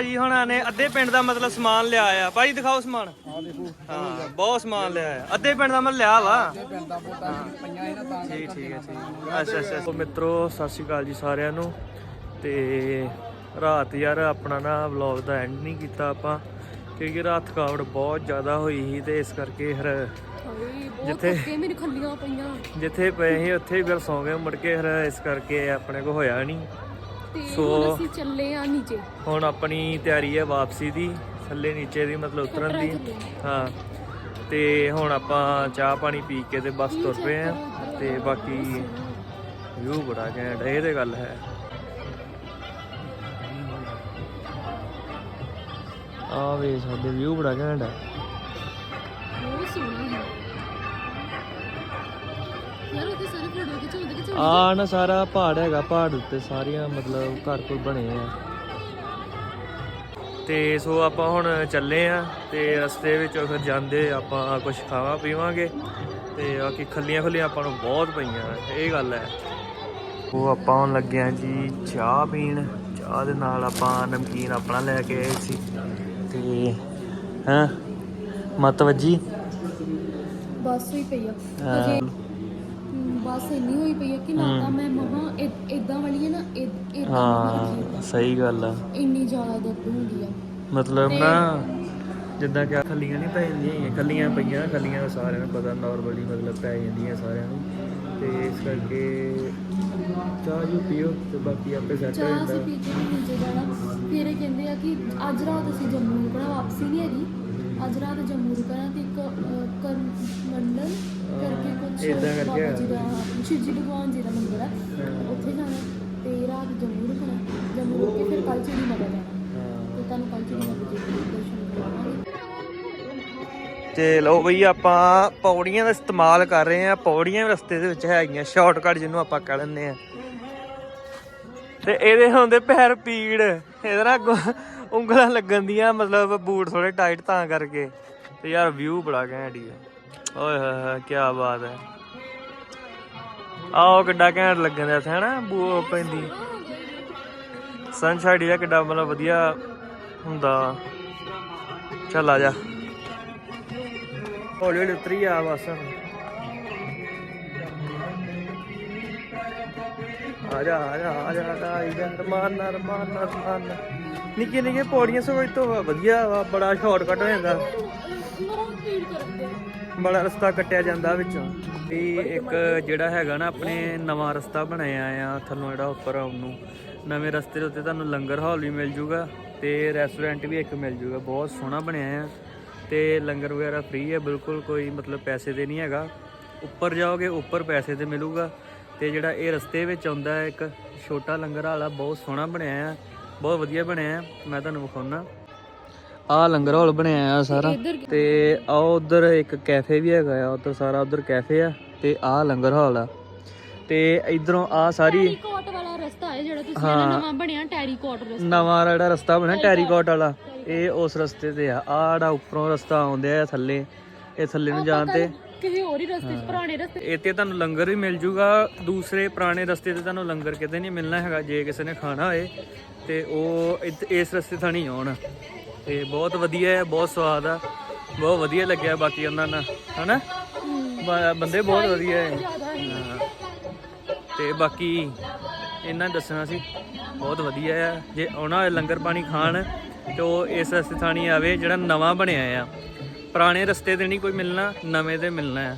ਭਾਜੀ ਹੁਣਾਂ ਨੇ ਅੱਧੇ ਪਿੰਡ ਦਾ ਮਤਲਬ ਸਮਾਨ ਲਿਆ ਆ। ਭਾਜੀ ਦਿਖਾਓ ਸਮਾਨ। ਹਾਂ ਬਹੁਤ ਸਮਾਨ ਲਿਆ ਆ। ਅੱਧੇ ਪਿੰਡ ਦਾ ਮਤਲਬ ਲਿਆ ਵਾ। ਠੀਕ ਠੀਕ ਹੈ ਠੀਕ। ਅੱਛਾ ਅੱਛਾ ਸੋ ਮਿੱਤਰੋ ਸਤਿ ਸ਼੍ਰੀ ਅਕਾਲ ਜੀ ਸਾਰਿਆਂ ਨੂੰ। ਤੇ ਰਾਤ ਯਾਰ ਆਪਣਾ ਨਾ ਵਲੌਗ ਦਾ ਐਂਡ ਨਹੀਂ ਕੀਤਾ ਆਪਾਂ ਕਿਉਂਕਿ ਰਾਤ ਥਕਾਵਟ ਬਹੁਤ ਜ਼ਿਆਦਾ ਹੋਈ ਸੀ ਤੇ ਇਸ ਕਰਕੇ ਫਿਰ ਜਿੱਥੇ- ਮੇਰੇ ਖੱਲੀਆਂ ਪਈਆਂ। ਜਿੱਥੇ ਪਏ ਸੀ ਉੱਥੇ ਹੀ ਫਿਰ ਸੌਂ ਗਏ ਮੁੜ ਕੇ। ਫਿਰ ਇਸ ਕਰਕੇ ਆਪਣੇ ਕੋ ਹੋਇਆ ਨਹੀਂ। ਤੇ ਸੋ- ਹੁਣ ਅਸੀਂ ਚੱਲੇ ਆ ਨੀਚੇ। ਹੁਣ ਆਪਣੀ ਤਿਆਰੀ ਹੈ ਵਾਪਸੀ ਦੀ ਥੱਲੇ ਨੀਚੇ ਦੀ ਮਤਲਬ ਉਤਰਨ ਦੀ। ਹਾਂ। ਤੇ ਹੁਣ ਆਪਾਂ ਚਾਹ ਪਾਣੀ ਪੀ ਕੇ ਤੇ ਬਸ ਤੁਰ ਪਏ ਆ ਤੇ ਬਾਕੀ ਵਿਊ ਬੜਾ ਘੈਂਟ ਹੈ, ਇਹ ਤੇ ਗੱਲ ਹੈ। ਆ ਵੇ ਸਾਡੇ ਵਿਊ ਬੜਾ ਘੈਂਟ ਹੈ। ਬਹੁਤ ਸੋਹਣਾ ਹੈ। ਯਾਰ ਉਹਦੇ ਸਾਰੇ ਫੋਟੋ ਖਿਚਾਉਂਦੇ ਖਿਚਾਉਂਦੇ ਆ ਨਾ ਸਾਰਾ ਪਹਾੜ ਹੈਗਾ ਪਹਾੜ ਉੱਤੇ ਸਾਰੀਆਂ ਮਤਲਬ ਘਰ ਕੋਲ ਬਣੇ ਆ। ਤੇ ਸੋ ਆਪਾਂ ਹੁਣ ਚੱਲੇ ਆ ਤੇ ਰਸਤੇ ਵਿੱਚ ਫਿਰ ਜਾਂਦੇ ਆਪਾਂ ਕੁਝ ਖਾਵਾ ਪੀਵਾਂਗੇ। ਤੇ ਬਾਕੀ ਖੱਲੀਆਂ ਖੱਲੀਆਂ ਆਪਾਂ ਨੂੰ ਬਹੁਤ ਪਈਆਂ ਇਹ ਗੱਲ ਹੈ। ਉਹ ਆਪਾਂ ਹੁਣ ਲੱਗੇ ਆ ਜੀ ਚਾਹ ਪੀਣ। ਚਾਹ ਦੇ ਨਾਲ ਆਪਾਂ ਨਮਕੀਨ ਆਪਣਾ ਲੈ ਕੇ ਆਏ ਸੀ। ਤੇ ਹਾਂ ਮਤ ਵੱਜੀ? ਬਸ ਹੋਈ ਪਈ ਆ। ਹਾਂ। ਬਸ ਇੰਨੀ ਹੋਈ ਪਈ ਆ ਕਿ ਨਾ ਤਾਂ ਮੈਂ ਮਹਾ ਇਦਾਂ ਵਾਲੀ ਹੈ ਨਾ ਹਾਂ ਸਹੀ ਗੱਲ ਆ। ਇੰਨੀ ਜ਼ਿਆਦਾ ਦਰਦ ਹੁੰਦੀ ਆ। ਮਤਲਬ ਨਾ ਜਿੱਦਾਂ ਕਿ ਖੱਲੀਆਂ ਨਹੀਂ ਪੈ ਜਾਂਦੀਆਂ ਖੱਲੀਆਂ ਪਈਆਂ ਖੱਲੀਆਂ ਸਾਰਿਆਂ ਨੂੰ ਪਤਾ ਨਾਰਮਲੀ ਮਤਲਬ ਪੈ ਜਾਂਦੀਆਂ ਸਾਰਿਆਂ ਨੂੰ। ਤੇ ਇਸ ਕਰਕੇ ਚਾਹ ਜੂ ਪੀਓ ਤੇ ਬਾਕੀ ਆਪੇ ਸੈੱਟ ਹੋ ਚਾਹ ਜਾਂਦਾ। ਅਸੀਂ ਪੀ ਕੇ ਨੀਚੇ ਜਾਣਾ। ਫਿਰ ਇਹ ਕਹਿੰਦੇ ਆ ਕਿ ਅੱਜ ਰਾਤ ਅਸੀਂ ਜੰਮੂ ਰੁਕਣਾ ਵਾਪਸੀ ਨਹੀਂ ਹੈਗੀ। ਅੱਜ ਰਾਤ ਜੰਮੂ ਰੁਕਣਾ ਤੇ ਇੱਕ ਅਹ, ਕਰ ਮੰਡਲ ਕਰਕੇ ਕੁਝ ਏਦਾਂ ਕਰਕੇ ਬਾਬਾ ਜੀ ਆ। ਦਾ ਸ਼ਿਵ ਜੀ ਭਗਵਾਨ ਜੀ ਦਾ ਮੰਦਿਰ ਹੈ ਹਾਂ। ਉੱਥੇ ਜਾਣਾ ਤੇ ਰਾਤ ਜੰਮੂ ਰੁਕਣਾ ਜੰਮੂ ਰੁਕ ਕੇ ਫਿਰ ਕੱਲ ਚੜੀ ਮਗਾ ਜਾਣਾ ਹਾਂ। ਤੇ ਤੁਹਾਨੂੰ ਕੱਲ ਚੜੀ ਮਗਾ ਜੀ ਦੇ ਦਰਸ਼ਨ ਕਰਾਵਾਂਗੇ ਤੇ ਲਓ ਬਈ ਆਪਾਂ ਪੌੜੀਆਂ ਦਾ ਇਸਤੇਮਾਲ ਕਰ ਰਹੇ ਆ ਪੌੜੀਆਂ ਰਸਤੇ ਦੇ ਵਿੱਚ ਹੈਗੀਆਂ ਸ਼ਾਰਟਕਟ ਜਿਹਨੂੰ ਆਪਾਂ ਕਹਿ ਲੈਂਦੇ ਆ ਤੇ ਇਹਦੇ ਹੁੰਦੇ ਪੈਰ ਪੀੜ ਇਹਦੇ ਗੁ- ਉਂਗਲਾਂ ਲੱਗਣ ਦੀਆਂ, ਮਤਲਬ ਬੂਟ ਥੋੜੇ ਟਾਈਟ ਤਾਂ ਕਰਕੇ। ਤੇ ਯਾਰ ਵਿਊ ਬੜਾ ਘੈਂਟ ਹੀ ਆ। ਓਏ ਹੋਏ ਹੋਏ ਕੀ ਬਾਤ ਹੈ। ਆਓ ਕਿੱਡਾ ਘੈਂਟ ਲੱਗਣ ਦਾ ਇੱਥੇ, ਹਨਾ ਬੂ ਪੈਂਦੀ ਸਨਸ਼ਾਈਡ ਦਾ ਕਿੱਡਾ ਮਤਲਬ ਵਧੀਆ ਹੁੰਦਾ। ਚੱਲ ਆ ਜਾ। ਹੌਲੀ ਹੌਲੀ ਉਤਰੀ ਆ ਬਸ। ਆ ਜਾ ਆ ਜਾ ਆ ਜਾ ਆ ਜਾ ਇਧਰ ਮਾਰਨਾ ਮਾਰਨਾ ਨਿੱਕੇ ਨਿੱਕੇ ਪੌੜੀਆਂ ਸੋ ਤੋਂ ਵਧੀਆ ਵਾ, ਬੜਾ ਸ਼ਾਰਟਕਟ ਹੋ ਜਾਂਦਾ। ਬੜਾ ਰਸਤਾ ਕੱਟਿਆ ਜਾਂਦਾ ਵਿੱਚੋਂ। ਵੀ ਇੱਕ ਜਿਹੜਾ ਹੈਗਾ ਨਾ, ਆਪਣੇ ਨਵਾਂ ਰਸਤਾ ਬਣਾਇਆ ਆ ਥੱਲੋਂ ਜਿਹੜਾ ਉੱਪਰ ਆਉਣ ਨੂੰ। ਨਵੇਂ ਰਸਤੇ ਦੇ ਉੱਤੇ ਤੁਹਾਨੂੰ ਲੰਗਰ ਹਾਲ ਵੀ ਮਿਲ ਜੂਗਾ ਤੇ ਰੈਸਟੋਰੈਂਟ ਵੀ ਇੱਕ ਮਿਲ ਜੂਗਾ। ਬਹੁਤ ਸੋਹਣਾ ਬਣਿਆ ਆ ਤੇ ਲੰਗਰ ਵਗੈਰਾ ਫ੍ਰੀ ਹੈ ਬਿਲਕੁਲ ਕੋਈ ਮਤਲਬ ਪੈਸੇ ਦੇ ਨਹੀਂ ਹੈਗਾ। ਉੱਪਰ ਜਾਓਗੇ, ਉੱਪਰ ਪੈਸੇ ਤੇ ਮਿਲੂਗਾ। ਤੇ ਜਿਹੜਾ ਇਹ ਰਸਤੇ ਵਿੱਚ ਆਉਂਦਾ ਹੈ, ਇੱਕ ਛੋਟਾ ਲੰਗਰ ਹਾਲ ਆ, ਬਹੁਤ ਸੋਹਣਾ ਬਣਿਆ ਆ। ਬਹੁਤ ਵਧੀਆ ਬਣਿਆ ਮੈਂ ਤੁਹਾਨੂੰ ਵਿਖਾਉਣਾ ਆ ਲੰਗਰ ਹਾਲ ਬਣਿਆ ਆ ਸਾਰਾ। ਤੇ ਆ ਉਧਰ ਇੱਕ ਕੈਫੇ ਵੀ ਹੈਗਾ ਆ ਉਧਰ ਸਾਰਾ ਉਧਰ ਕੈਫੇ ਆ ਤੇ ਆ ਲੰਗਰ ਹਾਲ ਆ। ਤੇ ਇਧਰੋਂ ਆ ਸਾਰੀ ਟੈਰੀਕੋਟ ਵਾਲਾ ਰਸਤਾ ਹੈ ਜਿਹੜਾ ਤੁਸੀਂ ਇਹਦਾ ਨਵਾਂ ਬਣਿਆ ਟੈਰੀਕੋਟ ਰਸਤਾ। ਨਵਾਂ ਜਿਹੜਾ ਰਸਤਾ ਬਣਿਆ ਟੈਰੀਕੋਟ। ਵਾਲਾ। ਇਹ ਉਸ ਰਸਤੇ ਤੇ ਆ। ਆ ਜਿਹੜਾ ਉੱਪਰੋਂ ਰਸਤਾ ਆਉਂਦੇ ਆ ਥੱਲੇ ਇਹ ਥੱਲੇ ਨੂੰ ਜਾਣ ਤੇ। ਕਿਸੇ ਹੋਰ ਹੀ ਰਸਤੇ 'ਚ ਪੁਰਾਣੇ ਰਸਤੇ ਤੇ ਤੁਹਾਨੂੰ ਲੰਗਰ ਵੀ ਮਿਲ ਜੂਗਾ ਦੂਸਰੇ ਪੁਰਾਣੇ ਰਸਤੇ ਤੇ ਤੁਹਾਨੂੰ ਲੰਗਰ ਕਿਤੇ ਨਹੀਂ ਮਿਲਣਾ ਹੈਗਾ ਜੇ ਕਿਸੇ ਨੇ ਖਾਣਾ ਹੋਏ ਤੇ ਉਹ ਇੱਧ- ਇਸ ਰਸਤੇ ਤੋਂ ਨਹੀਂ ਆਉਣ। ਤੇ ਬਹੁਤ ਵਧੀਆ ਹੈ ਬਹੁਤ ਸਵਾਦ ਆ ਬਹੁਤ ਵਧੀਆ ਲੱਗਿਆ ਬਾਕੀ ਉਹਨਾਂ ਨਾਲ ਹਨਾ? ਬ- ਬੰਦੇ ਬਹੁਤ ਵਧੀਆ ਹੈ। ਹਾਂ। ਤੇ ਬਾਕੀ ਇਹਨਾਂ ਨੇ ਦੱਸਣਾ ਸੀ ਬਹੁਤ ਵਧੀਆ ਆ ਜੇ ਆਉਣਾ ਹੋਏ ਲੰਗਰ ਪਾਣੀ ਖਾਣ ਤੇ ਉਹ ਇਸ ਰਸਤੇ ਥਾਣੀ ਆਵੇ ਜਿਹੜਾ ਨਵਾਂ ਬਣਿਆ ਆ। ਪੁਰਾਣੇ ਰਸਤੇ ਤੇ ਨਹੀਂ ਕੋਈ ਮਿਲਣਾ, ਨਵੇਂ ਤੇ ਮਿਲਣਾ ਆ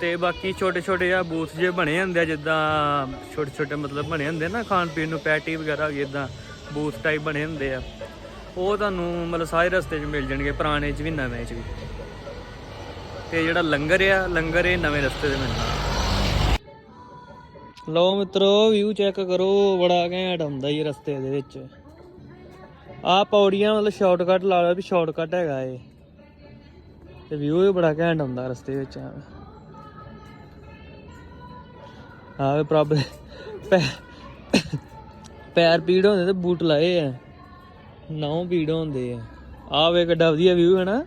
ਤੇ ਬਾਕੀ ਛੋਟੇ ਛੋਟੇ ਆ ਬੂਥ ਜੇ ਬਣੇ ਹੁੰਦੇ ਆ, ਜਿੱਦਾਂ ਛੋਟੇ ਛੋਟੇ ਮਤਲਬ ਬਣੇ ਹੁੰਦੇ ਨਾ, ਖਾਣ ਪੀਣ ਨੂੰ ਪੈਟੀ ਵਗੈਰਾ ਵੀ ਇਦਾਂ ਬੂਥ ਟਾਈਪ ਬਣੇ ਹੁੰਦੇ ਆ। ਉਹ ਤੁਹਾਨੂੰ ਮਤਲਬ ਸਾਰੇ ਰਸਤੇ 'ਚ ਮਿਲ ਜਾਣਗੇ, ਪੁਰਾਣੇ 'ਚ ਵੀ, ਨਵੇਂ 'ਚ ਵੀ। ਤੇ ਜਿਹੜਾ ਲੰਗਰ ਆ, ਲੰਗਰ ਇਹ ਨਵੇਂ ਰਸਤੇ ਤੇ ਮਿਲਣਾ। ਲਓ ਮਿੱਤਰੋ ਵਿਊ ਚੈੱਕ ਕਰੋ, ਬੜਾ ਘੈਂਟ ਹੁੰਦਾ ਇਹ ਰਸਤੇ ਦੇ ਵਿੱਚ। ਆ ਪੌੜੀਆਂ ਮਤਲਬ ਸ਼ਾਰਟਕਟ ਲਾ ਲਓ ਵੀ ਸ਼ਾਰਟਕਟ ਹੈਗਾ ਏ ਤੇ ਵਿਊ ਵੀ ਬੜਾ ਘੈਂਟ ਆਉਂਦਾ ਰਸਤੇ ਵਿੱਚ ਆਵੇ ਪ੍ਰਭ ਪੈਰ ਪੀੜ ਹੁੰਦੇ ਤੇ ਬੂਟ ਲਾਏ ਆ। ਨੌ ਪੀੜ ਹੁੰਦੇ ਆ। ਆਵੇ ਕਿੱਡਾ ਵਧੀਆ ਵਿਊ ਹੈ ਨਾ।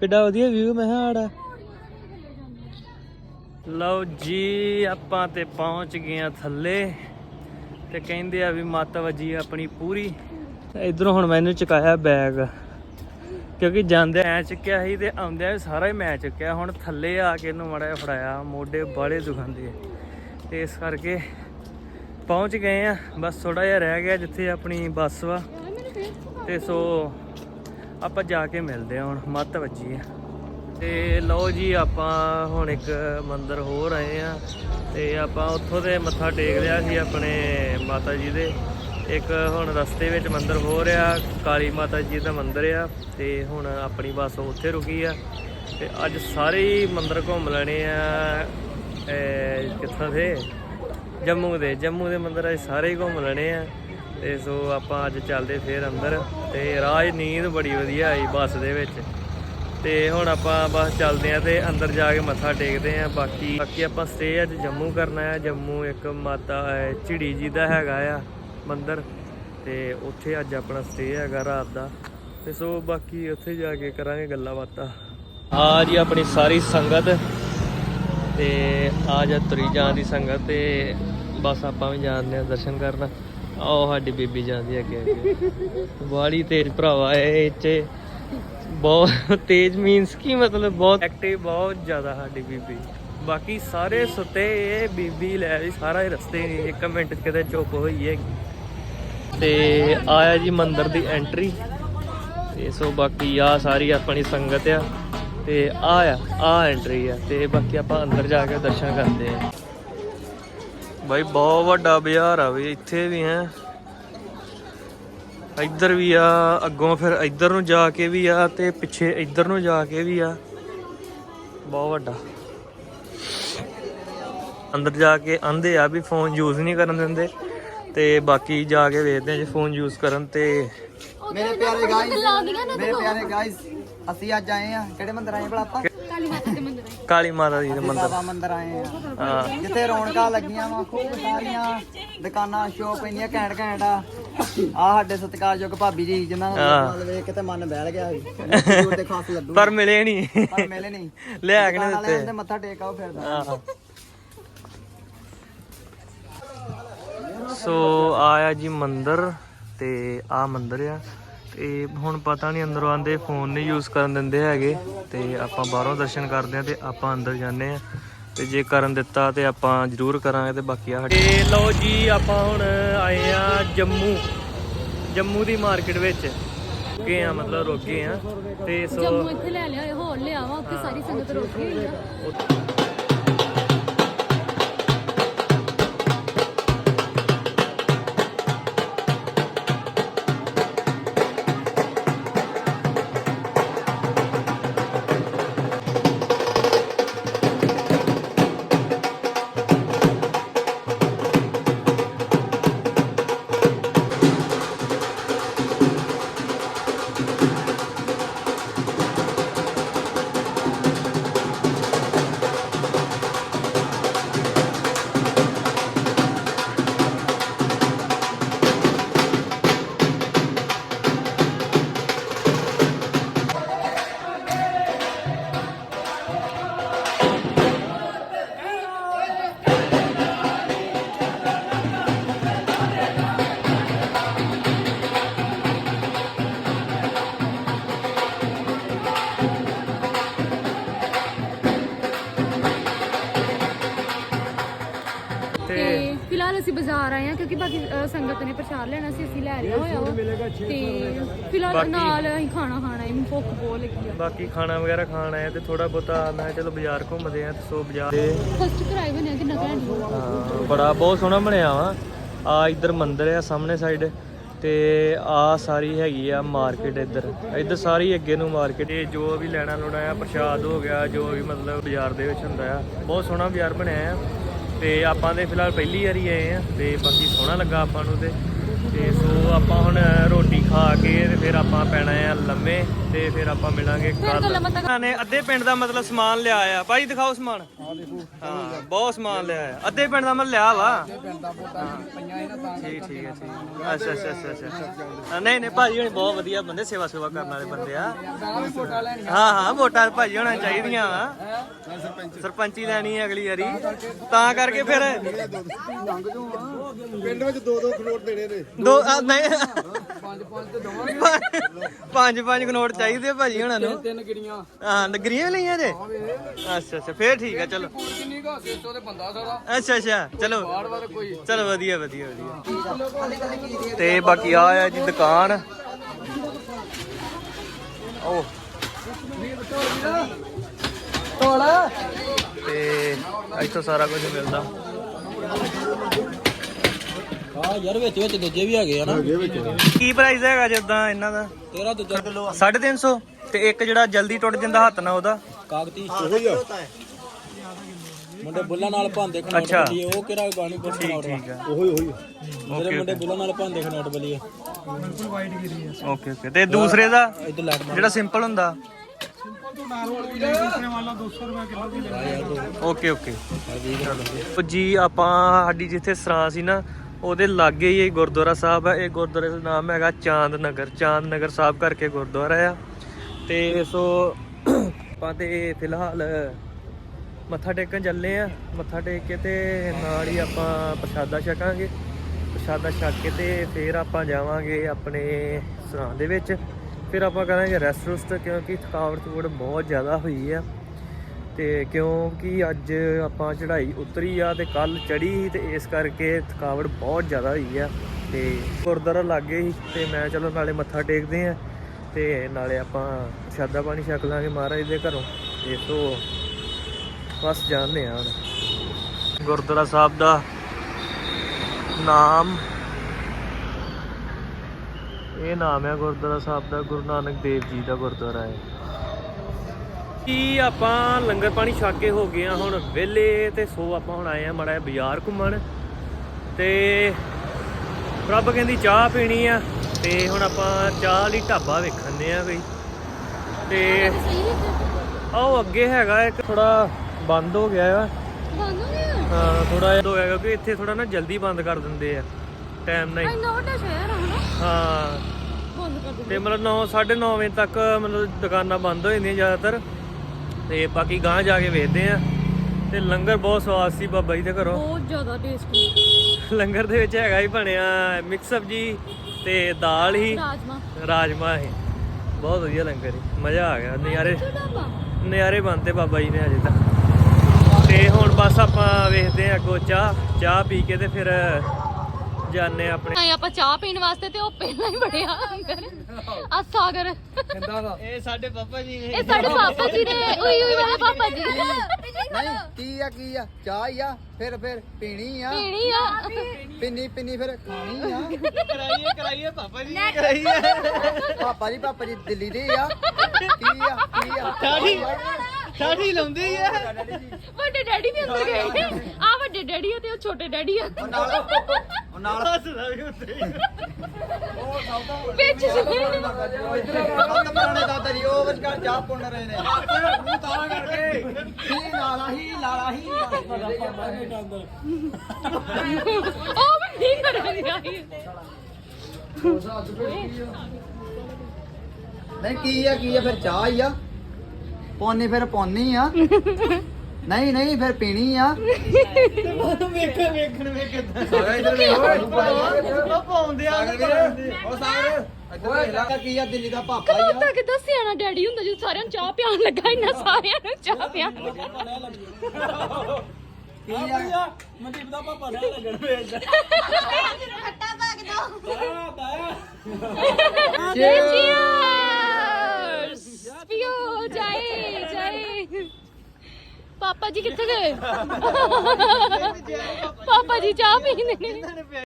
ਕਿੱਡਾ ਵਧੀਆ ਵਿਊ ਮੈਂ ਆੜਾ ਲਓ ਜੀ, ਆਪਾਂ ਤੇ ਪਹੁੰਚ ਗਏ ਆ ਥੱਲੇ ਤੇ ਕਹਿੰਦੇ ਆ ਵੀ ਮਾਤਾ ਵੱਜੀ ਆਪਣੀ ਪੂਰੀ। ਇਧਰੋਂ ਹੁਣ ਮੈਨੂੰ ਚੁਕਾਇਆ ਬੈਗ ਕਿਉਂਕਿ ਜਾਂਦੇ ਐ ਚੁੱਕਿਆ ਸੀ ਤੇ ਆਉਂਦਿਆਂ ਵੀ ਸਾਰਾ ਹੀ ਮੈਂ ਚੁੱਕਿਆ। ਹੁਣ ਥੱਲੇ ਆ ਕੇ ਇਹਨੂੰ ਮੜਾ ਫੜਾਇਆ, ਮੋਢੇ ਬਾਲੇ ਦੁਖਾਂਦੇ ਆ ਤੇ ਇਸ ਕਰਕੇ ਪਹੁੰਚ ਗਏ ਆ। ਬਸ ਥੋੜਾ ਜਿਹਾ ਰਹਿ ਗਿਆ ਜਿੱਥੇ ਆਪਣੀ ਬੱਸ ਵਾ। ਤੇ ਸੋ ਆਪਾਂ ਜਾ ਕੇ ਮਿਲਦੇ ਆ ਹੁਣ, ਮੱਤ ਵੱਜੀ ਆ। ਤੇ ਲਓ ਜੀ, ਆਪਾਂ ਹੁਣ ਇੱਕ ਮੰਦਿਰ ਹੋਰ ਆਏ ਆ। ਤੇ ਆਪਾਂ ਉੱਥੋਂ ਦੇ ਮੱਥਾ ਟੇਕ ਲਿਆ ਸੀ ਆਪਣੇ ਮਾਤਾ ਜੀ ਦੇ। ਇੱਕ ਹੁਣ ਰਸਤੇ ਵਿੱਚ ਮੰਦਿਰ ਹੋ ਰਿਹਾ ਕਾਲੀ ਮਾਤਾ ਜੀ ਦਾ ਮੰਦਿਰ ਆ ਤੇ ਹੁਣ ਆਪਣੀ ਬੱਸ ਉੱਥੇ ਰੁਕੀ ਆ। ਤੇ ਅੱਜ ਸਾਰੇ ਹੀ ਮੰਦਿਰ ਘੁੰਮ ਲੈਣੇ ਆ ਇਹ ਦੇ? ਜੰਮੂ ਦੇ ਜੰਮੂ ਦੇ ਮੰਦਿਰ ਅੱਜ ਸਾਰੇ ਹੀ ਘੁੰਮ ਲੈਣੇ ਆ। ਤੇ ਸੋ ਆਪਾਂ ਅੱਜ ਚੱਲਦੇ ਫੇਰ ਅੰਦਰ ਤੇ ਰਾਜ ਨੀਂਦ ਬੜੀ ਵਧੀਆ ਆਈ ਬੱਸ ਦੇ ਵਿੱਚ। ਤੇ ਹੁਣ ਆਪਾਂ ਬਸ ਚੱਲਦੇ ਆ ਤੇ ਅੰਦਰ ਜਾ ਕੇ ਮੱਥਾ ਟੇਕਦੇ ਆ ਬਾਕੀ ਬਾਕੀ ਆਪਾਂ ਸਟੇ ਅੱਜ ਜੰਮੂ ਕਰਨਾ ਆ। ਜੰਮੂ ਇੱਕ ਮਾਤਾ ਅਹ, ਝਿੜੀ ਜੀ ਦਾ ਹੈਗਾ ਆ। ਮੰਦਿਰ ਤੇ ਉੱਥੇ ਅੱਜ ਆਪਣਾ ਸਟੇ ਹੈਗਾ ਰਾਤ ਦਾ। ਤੇ ਸੋ ਬਾਕੀ ਉੱਥੇ ਜਾ ਕੇ ਕਰਾਂਗੇ ਗੱਲਾਂ ਬਾਤਾਂ। ਆ ਜੀ ਆਪਣੀ ਸਾਰੀ ਸੰਗਤ ਤੇ ਆ ਜਾ ਤੁਰੀ ਜਾਣ ਦੀ ਸੰਗਤ ਤੇ ਬਸ ਆਪਾਂ ਵੀ ਜਾਣਦੇ ਆ ਦਰਸ਼ਨ ਕਰਨ। ਆਓ ਸਾਡੀ ਬੀਬੀ ਜਾਂਦੀ ਅੱਗੇ ਅੱਗੇ। ਬਾੜੀ ਤੇਜ਼ ਭਰਾਵਾ ਇਹ ਚ ਬਹੁਤ ਤੇਜ਼ ਮੀਨਸ ਕੀ ਮਤਲਬ ਬਹੁਤ ਐਕਟਿਵ ਬਹੁਤ ਜ਼ਿਆਦਾ ਸਾਡੀ ਬੀਬੀ। ਬਾਕੀ ਸਾਰੇ ਸੁੱਤੇ ਇਹ ਬੀਬੀ ਲੈ ਲਈ ਸਾਰਾ ਹੀ ਰਸਤੇ ਨਹੀਂ ਇੱਕ ਮਿੰਟ ਕਿਤੇ ਚੁੱਪ ਹੋਈ ਹੈਗੀ। ਤੇ ਆਇਆ ਜੀ ਮੰਦਿਰ ਦੀ ਐਂਟਰੀ ਤੇ ਸੋ ਬਾਕੀ ਆ ਸਾਰੀ ਆਪਣੀ ਸੰਗਤ ਆ। ਤੇ ਆ ਆ ਆ ਐਂਟਰੀ ਆ। ਤੇ ਬਾਕੀ ਆਪਾਂ ਅੰਦਰ ਜਾ ਕੇ ਦਰਸ਼ਨ ਕਰਦੇ ਆ। ਬਾਈ, ਬਹੁਤ ਵੱਡਾ ਬਾਜ਼ਾਰ ਆ ਵੀ, ਇੱਥੇ ਵੀ ਹੈ। ਇੱਧਰ ਵੀ ਆ, ਅੱਗੋਂ ਫਿਰ ਇੱਧਰ ਨੂੰ ਜਾ ਕੇ ਵੀ ਆ ਤੇ ਪਿੱਛੇ ਇੱਧਰ ਨੂੰ ਜਾ ਕੇ ਵੀ ਆ। ਬਹੁਤ ਵੱਡਾ। ਅੰਦਰ ਜਾ ਕੇ ਆਂਦੇ ਆ ਵੀ ਫੋਨ ਯੂਜ਼ ਨਹੀਂ ਕਰਨ ਦਿੰਦੇ। ਤੇ ਬਾਕੀ ਜਾ ਕੇ ਵੇਖਦੇ ਆ ਜੇ ਫੋਨ ਯੂਜ਼ ਕਰਨ ਤੇ। ਮੇਰੇ ਪਿਆਰੇ ਗਾਇਸ ਮੇਰੇ ਪਿਆਰੇ ਗਾਇਸ ਅਸੀਂ ਅੱਜ ਆਏ ਆ ਕਿਹੜੇ ਮੰਦਿਰ ਆਏ ਭਲਾ ਆਪਾਂ? ਕਾਲੀ ਮਾਤਾ ਦੇ ਮੰਦਿਰ ਕਾਲੀ ਮਾਤਾ ਜੀ ਦੇ ਮੰਦਿਰ। ਬਾਬਾ ਮੰਦਿਰ ਆਏ ਆ ਹਾਂ। ਜਿੱਥੇ ਰੌਣਕਾਂ ਲੱਗੀਆਂ ਵਾ ਖੂਬ ਸਾਰੀਆਂ ਦੁਕਾਨਾਂ ਸ਼ੋਪ ਇੰਨੀਆਂ ਘੈਂਟ ਘੈਂਟ ਆ। ਆ ਸਾਡੇ ਸਤਿਕਾਰਯੋਗ ਭਾਬੀ ਜੀ ਜਿਨ੍ਹਾਂ ਦਾ। ਨਾਲ ਵੇਖ ਕੇ ਤੇ ਮਨ ਬਹਿਲ ਗਿਆ ਪਰ ਮਿਲੇ ਨਹੀਂ। ਪਰ ਮਿਲੇ ਨਹੀਂ। ਲਿਆ ਕੇ ਵਾਲਿਆਂ ਦਿੱਤੇ ਮੱਥਾ ਟੇਕ ਆਓ ਫਿਰ ਸੋ ਆਇਆ ਜੀ ਮੰਦਿਰ ਤੇ ਆ ਮੰਦਿਰ ਆ। ਤੇ ਹੁਣ ਪਤਾ ਨਹੀਂ ਅੰਦਰੋਂ ਆਂਦੇ ਫੋਨ ਨਹੀਂ ਯੂਜ਼ ਕਰਨ ਦਿੰਦੇ ਹੈਗੇ। ਤੇ ਆਪਾਂ ਬਾਹਰੋਂ ਦਰਸ਼ਨ ਕਰਦੇ ਆ ਤੇ ਆਪਾਂ ਅੰਦਰ ਜਾਂਦੇ ਆ। ਤੇ ਜੇ ਕਰਨ ਦਿੱਤਾ ਤੇ ਆਪਾਂ ਜ਼ਰੂਰ ਕਰਾਂਗੇ ਤੇ ਬਾਕੀ ਆ ਤੇ ਲਓ ਜੀ ਆਪਾਂ ਹੁਣ ਆਏ ਆ ਜੰਮੂ। ਜੰਮੂ ਦੀ ਮਾਰਕੀਟ ਵਿੱਚ। ਰੁਕੇ ਆ ਮਤਲਬ ਰੁਕੇ ਆ। ਤੇ ਸੋ ਜੰਮੂ ਇੱਥੇ ਲੈ ਲਿਆ ਹੋਰ ਲਿਆ ਵਾ ਉੱਥੇ ਸਾਰੀ ਸੰਗਤ ਰੋਕੀ ਹੋਈ ਆ। ਅਸੀਂ ਬਾਜ਼ਾਰ ਆਏ ਆ ਕਿਉਂਕਿ ਬਾਕੀ ਅ, ਸੰਗਤ ਨੇ ਪ੍ਰਸ਼ਾਦ ਲੈਣਾ ਸੀ ਅਸੀਂ ਲੈ ਲਿਆ ਹੋਇਆ ਵਾ। ਤੇ ਫਿਲਹਾਲ ਬਾਕੀ- ਨਾਲ ਅਸੀਂ ਖਾਣਾ ਖਾਣਾ ਹੈ ਭੁੱਖ ਬਹੁਤ ਲੱਗੀ ਆ। ਬਾਕੀ ਖਾਣਾ ਵਗੈਰਾ ਖਾਣ ਆਏ ਤੇ ਥੋੜਾ ਬਹੁਤਾ ਮੈਂ ਕਿਹਾ ਚਲੋ ਬਾਜ਼ਾਰ ਘੁੰਮਦੇ ਆ ਤੇ ਸੋ ਬਾਜ਼ਾਰ ਤੇ ਫਸਟ ਕਰਾਈ ਬਣਿਆ ਕਿੰਨਾ ਘੈਂਟ ਸੀ। ਹਾਂ, ਬੜਾ ਬਹੁਤ ਸੋਹਣਾ ਬਣਿਆ ਵਾ। ਆ ਇੱਧਰ ਮੰਦਿਰ ਆ ਸਾਹਮਣੇ ਸਾਈਡ ਤੇ ਆ ਸਾਰੀ ਹੈਗੀ ਆ ਮਾਰਕੀਟ ਇੱਧਰ। ਇੱਧਰ ਸਾਰੀ ਅੱਗੇ ਨੂੰ ਮਾਰਕੀਟ ਇਹ ਜੋ ਵੀ ਲੈਣਾ ਲੋਣਾ ਆ ਪ੍ਰਸ਼ਾਦ ਹੋ ਗਿਆ ਜੋ ਵੀ ਮਤਲਬ ਬਾਜ਼ਾਰ ਦੇ ਵਿੱਚ ਹੁੰਦਾ ਆ ਬਹੁਤ ਸੋਹਣਾ ਬਾਜ਼ਾਰ ਬਣਿਆ ਆ। ਤੇ ਆਪਾਂ ਦੇ ਫਿਲਹਾਲ ਪਹਿਲੀ ਵਾਰੀ ਆਏ ਆ ਤੇ ਬਾਕੀ ਸੋਹਣਾ ਲੱਗਾ ਆਪਾਂ ਨੂੰ ਤੇ। ਤੇ ਸੋ ਆਪਾਂ ਹੁਣ ਰੋਟੀ ਖਾ ਕੇ ਤੇ ਫਿਰ ਆਪਾਂ ਪੈਣਾ ਆ ਲੰਮੇ ਤੇ ਫਿਰ ਆਪਾਂ ਮਿਲਾਂਗੇ ਕੱਲ ਨੇ ਅੱਧੇ ਪਿੰਡ ਦਾ ਮਤਲਬ ਸਮਾਨ ਲਿਆ ਆ। ਭਾਈ ਦਿਖਾਓ ਸਮਾਨ। ਹਾਂ ਬਹੁਤ ਸਮਾਨ ਲਿਆ ਆ ਅੱਧੇ ਪਿੰਡ ਦਾ ਮਤਲਬ ਲਿਆ ਵਾ। ਠੀਕ ਠੀਕ ਹੈ ਠੀਕ। ਅੱਛਾ ਅੱਛਾ ਅੱਛਾ ਅੱਛਾ। ਨਹੀਂ ਨਹੀਂ ਭਾਜੀ ਹੁਣੀ ਬਹੁਤ ਵਧੀਆ ਬੰਦੇ ਸੇਵਾ ਸੇਵਾ ਕਰਨ ਵਾਲੇ ਬੰਦੇ ਆ। ਹਾਂ ਹਾਂ ਵੋਟਾਂ ਭਾਜੀ ਹੋਣਾ ਚਾਹੀਦੀਆਂ ਵਾ। ਸਰਪੰਚੀ। ਲੈਣੀ ਹੈ ਅਗਲੀ ਵਾਰੀ। ਤਾਂ ਕਰਕੇ ਫਿਰ ਪਿੰਡ ਵਿੱਚ ਦੋ ਦੋ ਕਰੋੜ ਦੇਣੇ ਨੇ। ਦੋ ਆ, ਨਹੀਂ। ਪੰਜ ਪੰਜ ਕੁ ਨੋਟ ਚਾਹੀਦੇ ਆ ਭਾਜੀ ਹੁਣਾਂ ਨੂੰ। ਤਿੰਨ ਗਿਰੀਆਂ। ਹਾਂ ਨਗਰੀਆਂ ਵੀ ਲਈਆਂ ਜੇ? ਅੱਛਾ ਅੱਛਾ ਫੇਰ ਠੀਕ ਆ ਚਲੋ। ਕਿੰਨੀ ਕਾ 600 ਦੇ ਬੰਦਾ ਸਾਰਾ। ਅੱਛਾ ਅੱਛਾ। ਚਲੋ। ਬਾੜ ਬਾੜ ਕੋਈ। ਚਲੋ ਵਧੀਆ ਵਧੀਆ ਵਧੀਆ। ਤੇ ਬਾਕੀ ਆ ਆ ਜੀ ਦੁਕਾਨ। ਉਹ ਢੋਲ। ਤੇ ਇੱਥੋਂ ਸਾਰਾ ਕੁਝ ਮਿਲਦਾ। ਹਾਂ ਯਾਰ ਵਿੱਚ ਵਿੱਚ ਦੂਜੇ ਵੀ ਹੈਗੇ ਆ ਨਾ। ਕੀ ਪ੍ਰਾਈਸ ਹੈਗਾ ਜਿੱਦਾਂ ਇਹਨਾਂ ਦਾ? ਤੇਰਾ ਦੂਜਾ ਕਿਲੋ 350 ਤੇ ਇੱਕ ਜਿਹੜਾ ਜਲਦੀ ਟੁੱਟ ਜਾਂਦਾ ਹੱਥ ਨਾਲ ਉਹਦਾ। ਕਾਗਤੀ ਉਹੀ ਆ। ਮੁੰਡੇ ਬੁੱਲਾਂ ਨਾਲ ਭਾਂਦੇ ਖਨੋਟ ਅੱਛਾ। ਬਲੀ ਉਹ ਕਿਹੜਾ ਬਾਣੀ ਪੁੱਛ ਠੀਕ ਠੀਕ ਆ। ਉਹੀ ਉਹੀ। ਜਿਹੜੇ ਮੁੰਡੇ ਬੁੱਲਾਂ ਨਾਲ ਭਾਂਦੇ ਖਨੋਟ ਬਲੀ ਆ। Okay okay. ਤੇ ਦੂਸਰੇ ਦਾ? ਇਧਰ ਲੈਟ ਜਿਹੜਾ ਸਿੰਪਲ ਹੁੰਦਾ? Okay okay. ਉਹ ਜੀ ਆਪਾਂ ਸਾਡੀ ਜਿੱਥੇ ਸਰਾਂ ਸੀ ਨਾ ਉਹਦੇ ਲਾਗੇ ਹੀ ਇਹ ਗੁਰਦੁਆਰਾ ਸਾਹਿਬ ਹੈ ਇਹ ਗੁਰਦੁਆਰੇ ਦਾ ਨਾਮ ਹੈਗਾ ਚਾਂਦ ਨਗਰ। ਚਾਂਦ ਨਗਰ ਸਾਹਿਬ ਕਰਕੇ ਗੁਰਦੁਆਰਾ ਆ। ਤੇ ਸੋ ਆਪਾਂ ਤੇ ਫਿਲਹਾਲ ਮੱਥਾ ਟੇਕਣ ਚੱਲੇ ਆ, ਮੱਥਾ ਟੇਕ ਕੇ ਤੇ ਨਾਲ ਹੀ ਆਪਾਂ ਪ੍ਰਸ਼ਾਦਾ ਛਕਾਂਗੇ। ਪ੍ਰਸ਼ਾਦਾ ਛਕ ਕੇ ਤੇ ਫਿਰ ਆਪਾਂ ਜਾਵਾਂਗੇ ਆਪਣੇ ਸਰਾਂ ਦੇ ਵਿੱਚ। ਫਿਰ ਆਪਾਂ ਕਰਾਂਗੇ ਰੈਸਟ ਰੁਸਟ, ਕਿਉਂਕਿ ਥਕਾਵਟ ਥਕੂਵਟ ਬਹੁਤ ਜ਼ਿਆਦਾ ਹੋਈ ਆ। ਤੇ ਕਿਉਂਕਿ ਅੱਜ ਆਪਾਂ ਚੜ੍ਹਾਈ ਉਤਰੀ ਆ ਤੇ ਕੱਲ ਚੜੀ ਤੇ ਇਸ ਕਰਕੇ ਥਕਾਵਟ ਬਹੁਤ ਜ਼ਿਆਦਾ ਹੋਈ ਆ। ਤੇ ਗੁਰਦੁਆਰਾ ਲੱਗੇ ਹੀ ਤੇ ਮੈਂ ਚਲੋ ਨਾਲੇ ਮੱਥਾ ਟੇਕਦੇ ਆ ਤੇ ਨਾਲੇ ਆਪਾਂ ਪ੍ਰਸ਼ਾਦਾ ਪਾਣੀ ਛਕ ਲਾਂਗੇ ਮਹਾਰਾਜ ਦੇ ਘਰੋਂ। ਤੇ ਤੋਂ ਬਸ ਜਾਣਦੇ ਆ ਹੁਣ। ਗੁਰਦੁਆਰਾ ਸਾਹਿਬ ਦਾ ਨਾਮ। ਇਹ ਨਾਮ ਹੈ ਗੁਰਦੁਆਰਾ ਸਾਹਿਬ ਦਾ, ਗੁਰੂ ਨਾਨਕ ਦੇਵ ਜੀ ਦਾ ਗੁਰਦੁਆਰਾ ਹੈ। ਕੀ ਆਪਾਂ ਲੰਗਰ ਪਾਣੀ ਛਕ ਕੇ ਹੋ ਗਏ ਆ ਹੁਣ ਵਿਹਲੇ ਤੇ ਸੋ ਆਪਾਂ ਹੁਣ ਆਏ ਆ ਮੜਾ ਬਾਜ਼ਾਰ ਘੁੰਮਣ। ਤੇ ਰੱਬ ਕਹਿੰਦੀ ਚਾਹ ਪੀਣੀ ਆ, ਤੇ ਹੁਣ ਆਪਾਂ ਚਾਹ ਲਈ ਢਾਬਾ ਵੇਖਣੇ ਆ ਬਈ। ਤੇ ਆਓ ਅੱਗੇ ਹੈਗਾ ਇੱਕ ਥੋੜਾ ਬੰਦ ਹੋ ਗਿਆ ਆ। ਬੰਦ ਹੋ ਗਿਆ? ਹਾਂ ਥੋੜਾ ਜਿਹਾ ਹੋ ਗਿਆ ਕਿਉਂਕਿ ਇੱਥੇ ਥੋੜਾ ਨਾ ਜਲਦੀ ਬੰਦ ਕਰ ਦਿੰਦੇ ਆ। ਟਾਈਮ ਨਾਲ ਹੀ ਇੰਨਾ ਵੱਡਾ ਸ਼ਹਿਰ ਆ ਹਨਾ? ਹਾਂ। ਬੰਦ ਕਰ ਦਿੰਦੇ। ਤੇ ਮਤਲਬ 9 9:30 ਵਜੇ ਤੱਕ ਮਤਲਬ ਦੁਕਾਨਾਂ ਬੰਦ ਹੋ ਜਾਂਦੀਆਂ ਜ਼ਿਆਦਾਤਰ। ਤੇ ਬਾਕੀ ਗਾਂ ਜਾ ਕੇ ਵੇਖਦੇ ਆ। ਤੇ ਲੰਗਰ ਬਹੁਤ ਸਵਾਦ ਸੀ ਬਾਬਾ ਜੀ ਦੇ ਘਰੋਂ। ਬਹੁਤ ਜ਼ਿਆਦਾ ਟੇਸਟੀ ਲੰਗਰ ਦੇ ਵਿੱਚ ਹੈਗਾ ਹੀ ਬਣਿਆ ਮਿਕਸ ਸਬਜੀ ਤੇ ਦਾਲ ਹੀ। ਰਾਜਮਾ। ਰਾਜਮਾ ਹੈ। ਬਹੁਤ ਵਧੀਆ ਲੰਗਰ ਸੀ। ਮਜ਼ਾ ਆ ਗਿਆ। ਨਜ਼ਾਰੇ ਨਜ਼ਾਰੇ ਬੰਦੇ ਬਾਬਾ ਜੀ ਨੇ ਅਜੇ ਤੱਕ ਤੇ ਹੁਣ ਬਸ ਆਪਾਂ ਵੇਖਦੇ ਆ ਅੱਗੋਂ ਚਾਹ ਚਾਹ ਪੀ ਕੇ ਤੇ ਫਿਰ ਜਾਣੇ ਆਪਣੇ। ਆਏ ਆਪਾਂ ਚਾਹ ਪੀਣ ਵਾਸਤੇ ਤੇ ਉਹ ਪਹਿਲਾਂ ਹੀ ਬੜਿਆ ਅੰਦਰ। ਆ ਸਾਗਰ। ਇਹ ਸਾਡੇ ਪਾਪਾ ਜੀ ਇਹ ਸਾਡੇ ਪਾਪਾ ਜੀ ਦੇ ਉਈ ਉਈ ਵਾਲਾ ਪਾਪਾ ਜੀ ਨਹੀਂ ਕੀ ਆ ਕੀ ਆ? ਚਾਹ ਹੀ ਆ ਫਿਰ ਫਿਰ ਪੀਣੀ ਆ। ਪੀਣੀ ਆ। ਪਿੰਨੀ ਪਿੰਨੀ ਫਿਰ ਖਾਣੀ ਆ। ਕਰਾਈਏ ਕਰਾਈਏ ਪਾਪਾ ਜੀ ਕਰਾਈਏ। ਪਾਪਾ ਜੀ ਪਾਪਾ ਜੀ ਦਿੱਲੀ ਦੇ ਆ। ਕੀ ਆ ਕੀ ਆ? ਠਾਠੀ ਲਾਉਂਦੇ ਹੀ ਆ ਵੱਡੇ ਡੈਡੀ ਵੀ ਅੰਦਰ ਗਏ। ਆ ਵੱਡੇ ਡੈਡੀ ਆ ਤੇ ਉਹ ਛੋਟੇ ਡੈਡੀ ਆ। ਉਹ ਨਾਲ ਹੱਸਦਾ ਵੀ ਉੱਤੇ ਵਿੱਚ ਪੁਰਾਣੇ ਦਾਦਾ ਜੀ ਉਹ ਵਿਚਕਾਰ ਚਾਹ ਪੁੰਨ ਰਹੇ ਨੇ। ਮੂੰਹ ਤਾਂ ਕਰਕੇ। ਹੀ ਲਾਲਾ ਹੀ ਲਾਲਾ ਹੀ। ਉਹ ਵੀ ਨਹੀਂ ਕਰਾਂਗਾ ਨਹੀਂ ਕੀ ਆ ਕੀ ਆ? ਫਿਰ ਚਾਹ ਹੀ ਆ। ਪੌਣੀ ਫਿਰ ਪੌਣੀ ਆ। ਨਹੀਂ ਨਹੀਂ ਫਿਰ ਪੀਣੀ ਆ। ਵੇਖਣ ਵੇਖਣ ਵੇ ਕਿਦਾਂ ਸਾਰਾ ਇਧਰ ਵੇਖੋ ਉਹ ਪਾਉਂਦੇ ਆ ਉਹ ਸਾਗਰ ਓਏ ਲੱਗਾ ਕੀ ਆ ਦਿੱਲੀ ਦਾ ਪਾਪਾ ਹੀ ਆ। ਕਦੋਂ ਤੱਕ ਸਿਆਣਾ ਡੈਡੀ ਹੁੰਦਾ ਜਦੋਂ ਸਾਰਿਆਂ ਨੂੰ ਚਾਹ ਪਿਆਉਣ ਲੱਗਾ ਇੰਨਾ ਸਾਰਿਆਂ ਨੂੰ ਚਾਹ ਪਿਆਉਣ ਲੱਗਾ ਕੀ ਆ? ਮਨਦੀਪ ਦਾ ਪਾਪਾ ਨਾ ਲੱਗਣ ਵੇਚਦਾ ਚੀਅਰਸ ਪੀਓ ਜਾਏ ਪਾਪਾ ਜੀ ਕਿੱਥੇ ਗਏ? ਪਾਪਾ ਜੀ ਚਾਹ ਪੀਂਦੇ ਨੇ।